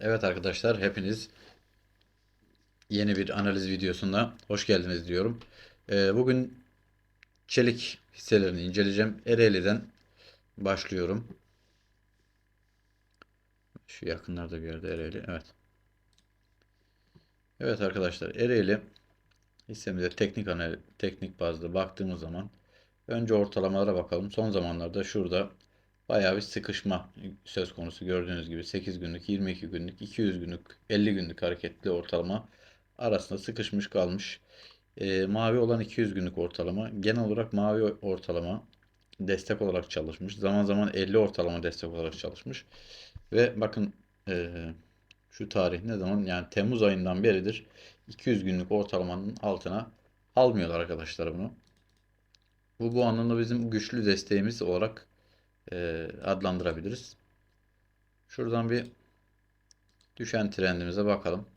Evet arkadaşlar hepiniz yeni bir analiz videosuna hoş geldiniz diyorum. Ee, bugün çelik hisselerini inceleyeceğim. Ereğli'den başlıyorum. Şu yakınlarda bir yerde Ereğli. Evet. Evet arkadaşlar Ereğli hissemize teknik analiz, teknik bazda baktığımız zaman önce ortalamalara bakalım. Son zamanlarda şurada Bayağı bir sıkışma söz konusu gördüğünüz gibi 8 günlük, 22 günlük, 200 günlük, 50 günlük hareketli ortalama arasında sıkışmış kalmış. E, mavi olan 200 günlük ortalama genel olarak mavi ortalama destek olarak çalışmış. Zaman zaman 50 ortalama destek olarak çalışmış. Ve bakın e, şu tarih ne zaman yani Temmuz ayından beridir 200 günlük ortalamanın altına almıyorlar arkadaşlar bunu. Bu bu anlamda bizim güçlü desteğimiz olarak e, adlandırabiliriz. Şuradan bir düşen trendimize bakalım.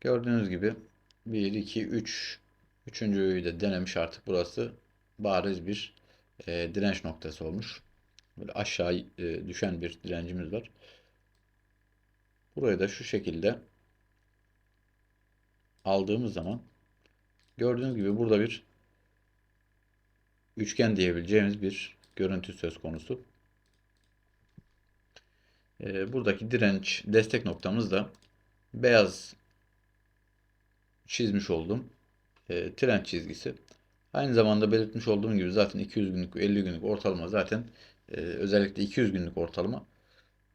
Gördüğünüz gibi 1, 2, 3 üçüncüyü de denemiş artık burası bariz bir e, direnç noktası olmuş. Böyle aşağı e, düşen bir direncimiz var. Burayı da şu şekilde aldığımız zaman gördüğünüz gibi burada bir üçgen diyebileceğimiz bir görüntü söz konusu. E, buradaki direnç destek noktamız da beyaz çizmiş olduğum e, trend çizgisi. Aynı zamanda belirtmiş olduğum gibi zaten 200 günlük 50 günlük ortalama zaten e, özellikle 200 günlük ortalama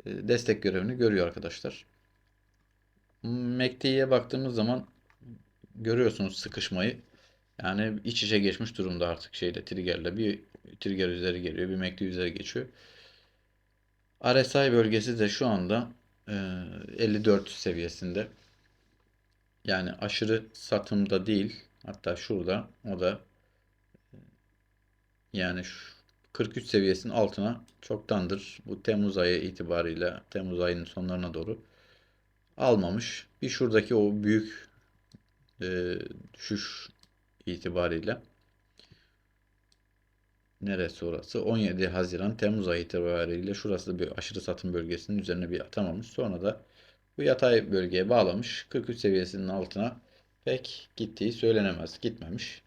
e, destek görevini görüyor arkadaşlar. MACD'ye baktığımız zaman görüyorsunuz sıkışmayı. Yani iç içe geçmiş durumda artık şeyle triggerle bir trigger üzeri geliyor, bir MACD üzeri geçiyor. RSI bölgesi de şu anda e, 54 seviyesinde. Yani aşırı satımda değil. Hatta şurada o da yani şu 43 seviyesinin altına çoktandır bu Temmuz ayı itibariyle Temmuz ayının sonlarına doğru almamış. Bir şuradaki o büyük e, düşüş itibariyle neresi orası? 17 Haziran Temmuz ayı itibariyle şurası bir aşırı satım bölgesinin üzerine bir atamamış. Sonra da bu yatay bölgeye bağlamış. 43 seviyesinin altına pek gittiği söylenemez. Gitmemiş.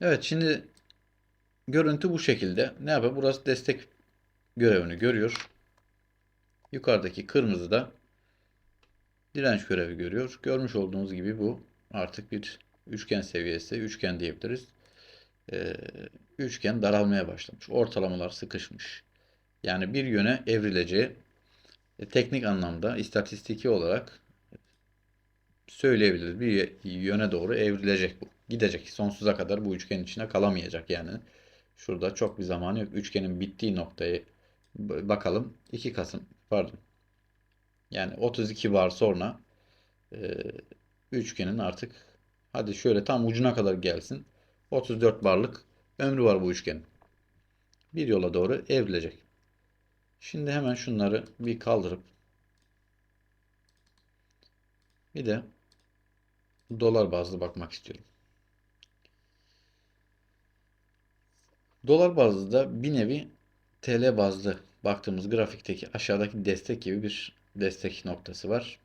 Evet şimdi görüntü bu şekilde. Ne yapıyor? Burası destek görevini görüyor. Yukarıdaki kırmızı da direnç görevi görüyor. Görmüş olduğunuz gibi bu artık bir üçgen seviyesi. Üçgen diyebiliriz. Ee, üçgen daralmaya başlamış. Ortalamalar sıkışmış. Yani bir yöne evrileceği e, teknik anlamda istatistiki olarak söyleyebiliriz. Bir yöne doğru evrilecek bu. Gidecek. Sonsuza kadar bu üçgenin içine kalamayacak yani. Şurada çok bir zamanı yok. Üçgenin bittiği noktayı bakalım. 2 Kasım pardon. Yani 32 var sonra e, üçgenin artık hadi şöyle tam ucuna kadar gelsin. 34 barlık ömrü var bu üçgenin. Bir yola doğru evrilecek. Şimdi hemen şunları bir kaldırıp bir de dolar bazlı bakmak istiyorum. Dolar bazlı da bir nevi TL bazlı baktığımız grafikteki aşağıdaki destek gibi bir destek noktası var.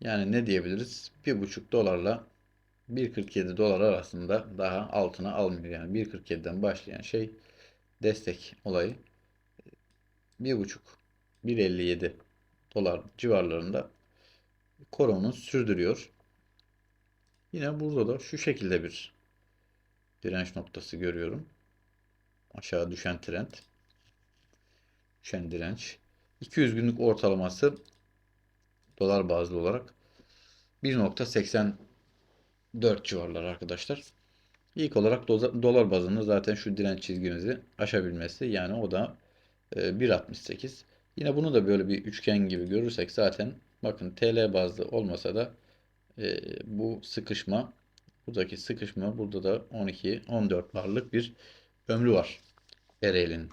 Yani ne diyebiliriz? 1,5 dolarla 1.47 dolar arasında daha altına almıyor. Yani 1.47'den başlayan şey destek olayı 1.5 1.57 dolar civarlarında korununu sürdürüyor. Yine burada da şu şekilde bir direnç noktası görüyorum. Aşağı düşen trend. Düşen direnç. 200 günlük ortalaması dolar bazlı olarak 1.84 civarlar arkadaşlar. İlk olarak dolar bazında zaten şu direnç çizgimizi aşabilmesi yani o da 1.68. E, Yine bunu da böyle bir üçgen gibi görürsek zaten bakın TL bazlı olmasa da e, bu sıkışma buradaki sıkışma burada da 12 14 barlık bir ömrü var Ereğli'nin.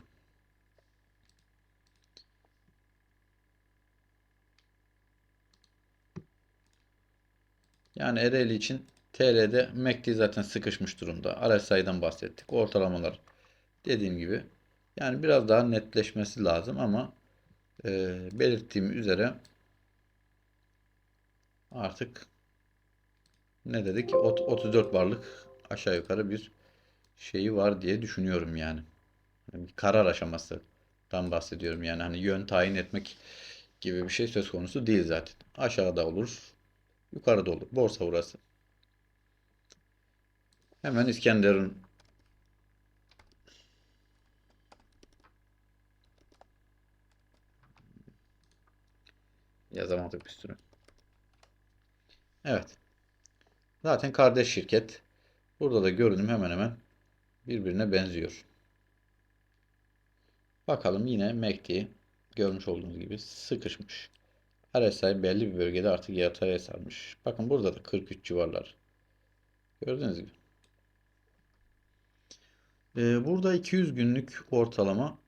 Yani Ereğli için TL'de MACD zaten sıkışmış durumda. RSI'den bahsettik. Ortalamalar dediğim gibi Yani biraz daha netleşmesi lazım ama e, belirttiğim üzere artık ne dedik? Ot- 34 barlık aşağı yukarı bir şeyi var diye düşünüyorum yani. Bir karar aşamasından bahsediyorum. Yani hani yön tayin etmek gibi bir şey söz konusu değil zaten. Aşağıda olur, yukarıda olur. Borsa burası. Hemen İskenderun yazamadık bir sürü. Evet. Zaten kardeş şirket. Burada da görünüm hemen hemen birbirine benziyor. Bakalım yine MACD görmüş olduğunuz gibi sıkışmış. RSI belli bir bölgede artık yataya sarmış. Bakın burada da 43 civarlar. Gördüğünüz gibi. Ee, burada 200 günlük ortalama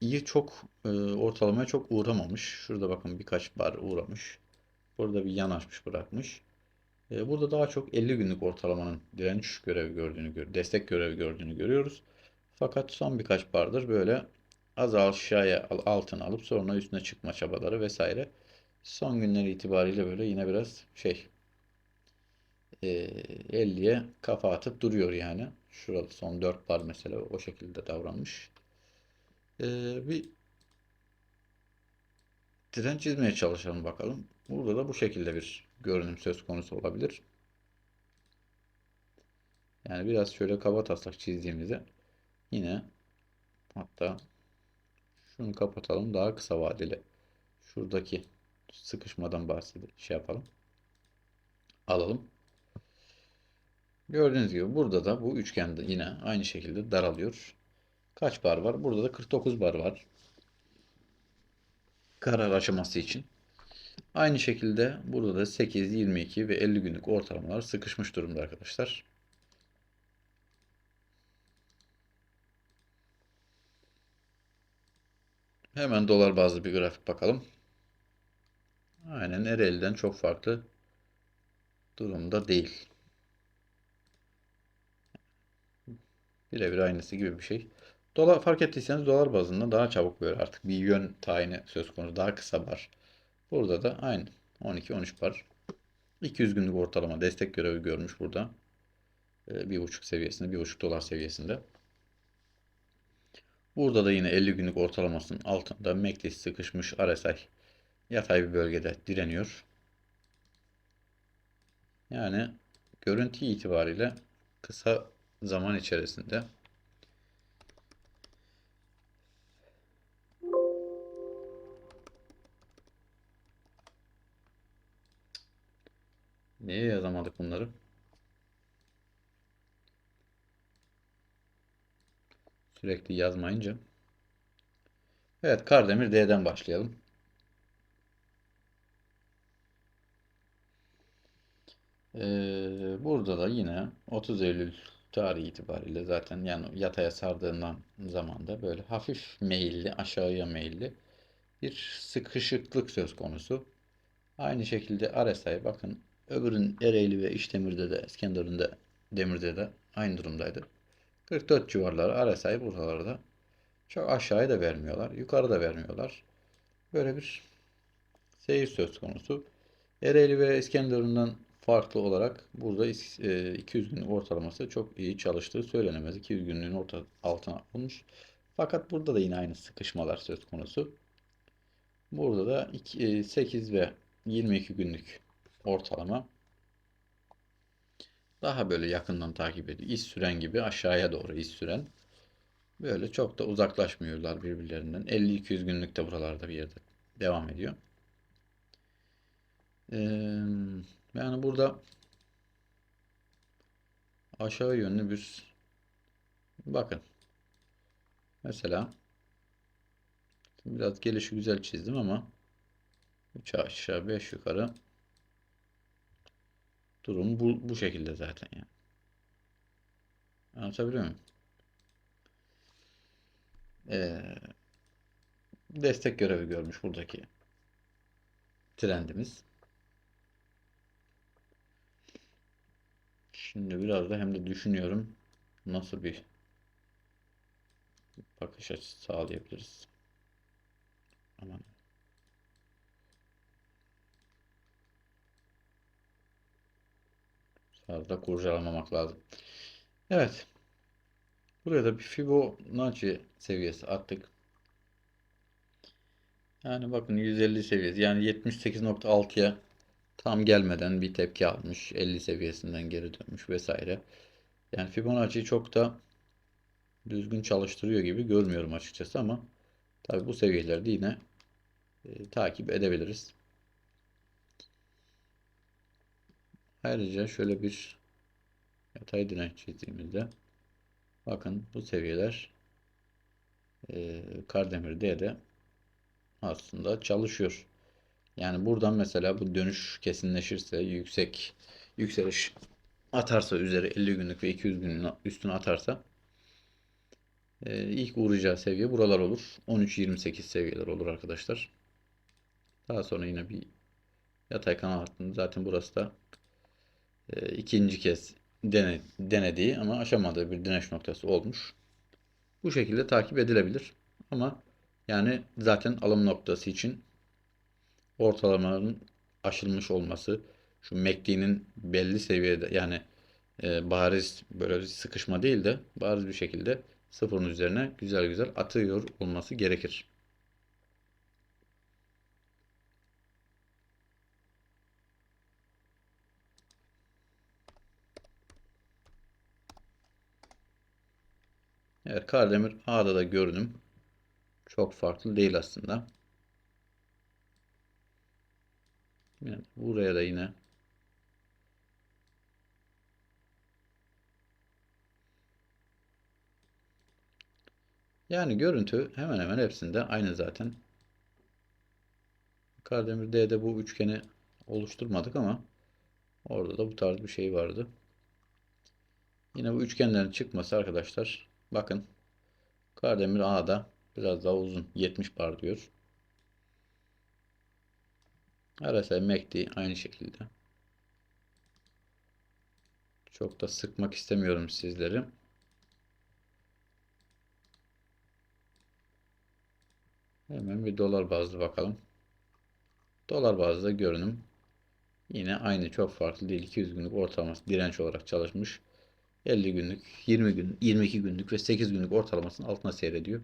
iyi çok e, ortalamaya çok uğramamış. Şurada bakın birkaç bar uğramış. Burada bir yanaşmış bırakmış. Ee, burada daha çok 50 günlük ortalamanın direnç görevi gördüğünü gör, destek görevi gördüğünü görüyoruz. Fakat son birkaç bardır böyle az aşağıya al- altına alıp sonra üstüne çıkma çabaları vesaire. Son günler itibariyle böyle yine biraz şey e, 50'ye kafa atıp duruyor yani. Şurada son 4 bar mesela o şekilde davranmış. E, bir direnç çizmeye çalışalım bakalım. Burada da bu şekilde bir görünüm söz konusu olabilir. Yani biraz şöyle kaba taslak çizdiğimizde yine hatta şunu kapatalım daha kısa vadeli. Şuradaki sıkışmadan bahsedelim. Şey yapalım. Alalım. Gördüğünüz gibi burada da bu üçgende yine aynı şekilde daralıyor. Kaç bar var? Burada da 49 bar var. Karar aşaması için. Aynı şekilde burada da 8, 22 ve 50 günlük ortalamalar sıkışmış durumda arkadaşlar. Hemen dolar bazlı bir grafik bakalım. Aynen Ereğli'den çok farklı durumda değil. Birebir aynısı gibi bir şey. Dolar fark ettiyseniz dolar bazında daha çabuk böyle artık bir yön tayini söz konusu. Daha kısa bar. Burada da aynı. 12-13 bar. 200 günlük ortalama destek görevi görmüş burada. 1.5 seviyesinde, 1.5 dolar seviyesinde. Burada da yine 50 günlük ortalamasının altında MACD sıkışmış RSI yatay bir bölgede direniyor. Yani görüntü itibariyle kısa zaman içerisinde Niye yazamadık bunları? Sürekli yazmayınca. Evet Kardemir D'den başlayalım. Ee, burada da yine 30 Eylül tarihi itibariyle zaten yani yataya sardığından zamanda böyle hafif meyilli aşağıya meyilli bir sıkışıklık söz konusu. Aynı şekilde RSI bakın öbürün Ereğli ve İşdemir'de de İskenderun'da de Demir'de de aynı durumdaydı. 44 civarları RSI buralarda çok aşağıya da vermiyorlar. Yukarı da vermiyorlar. Böyle bir seyir söz konusu. Ereğli ve İskenderun'dan farklı olarak burada 200 günlük ortalaması çok iyi çalıştığı söylenemez. 200 günlüğün orta altına olmuş. Fakat burada da yine aynı sıkışmalar söz konusu. Burada da 8 ve 22 günlük ortalama daha böyle yakından takip ediyor. İz süren gibi aşağıya doğru iz süren. Böyle çok da uzaklaşmıyorlar birbirlerinden. 50-200 günlük de buralarda bir yerde devam ediyor. Ee, yani burada aşağı yönlü bir bakın. Mesela biraz gelişi güzel çizdim ama 3 aşağı 5 yukarı durum bu, bu şekilde zaten yani. Anlatabiliyor muyum? Ee, destek görevi görmüş buradaki trendimiz. Şimdi biraz da hem de düşünüyorum nasıl bir bakış açısı sağlayabiliriz. Aman. Fazla kurcalamamak lazım. Evet. Buraya da bir Fibonacci seviyesi attık. Yani bakın 150 seviyesi yani 78.6'ya tam gelmeden bir tepki almış. 50 seviyesinden geri dönmüş vesaire. Yani Fibonacci'yi çok da düzgün çalıştırıyor gibi görmüyorum açıkçası ama tabi bu seviyelerde yine e, takip edebiliriz. Ayrıca şöyle bir yatay direnç çizdiğimizde bakın bu seviyeler e, Kardemir D'de aslında çalışıyor. Yani buradan mesela bu dönüş kesinleşirse yüksek yükseliş atarsa üzeri 50 günlük ve 200 günlük üstüne atarsa e, ilk uğrayacağı seviye buralar olur. 13-28 seviyeler olur arkadaşlar. Daha sonra yine bir yatay kanal hattında zaten burası da e, ikinci kez dene, denediği ama aşamadığı bir direnç noktası olmuş. Bu şekilde takip edilebilir. Ama yani zaten alım noktası için ortalamaların aşılmış olması, şu MACD'nin belli seviyede yani e, bariz böyle sıkışma değil de bariz bir şekilde sıfırın üzerine güzel güzel atıyor olması gerekir. Evet Kardemir A'da da görünüm çok farklı değil aslında. Yani buraya da yine yani görüntü hemen hemen hepsinde aynı zaten. Kardemir D'de bu üçgeni oluşturmadık ama orada da bu tarz bir şey vardı. Yine bu üçgenlerin çıkması arkadaşlar. Bakın Kardemir A'da biraz daha uzun 70 bar diyor. RSI MACD aynı şekilde. Çok da sıkmak istemiyorum sizleri. Hemen bir dolar bazlı bakalım. Dolar bazlı görünüm yine aynı çok farklı değil. 200 günlük ortalaması direnç olarak çalışmış. 50 günlük, 20 gün, 22 günlük ve 8 günlük ortalamasının altına seyrediyor.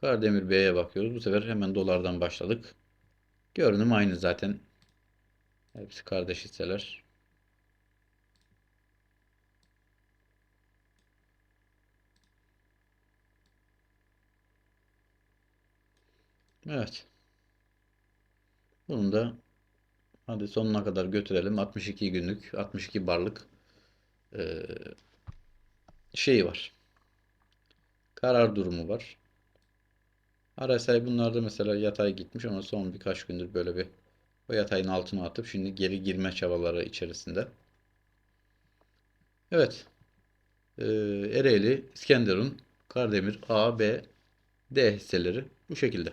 Karademir B'ye bakıyoruz. Bu sefer hemen dolardan başladık. Görünüm aynı zaten. Hepsi kardeş hisseler. Evet. Bunu da hadi sonuna kadar götürelim. 62 günlük, 62 barlık e, şey var. Karar durumu var. RSI bunlarda mesela yatay gitmiş ama son birkaç gündür böyle bir o yatayın altına atıp şimdi geri girme çabaları içerisinde. Evet. Ee, Ereğli, İskenderun, Kardemir, A, B, D hisseleri bu şekilde.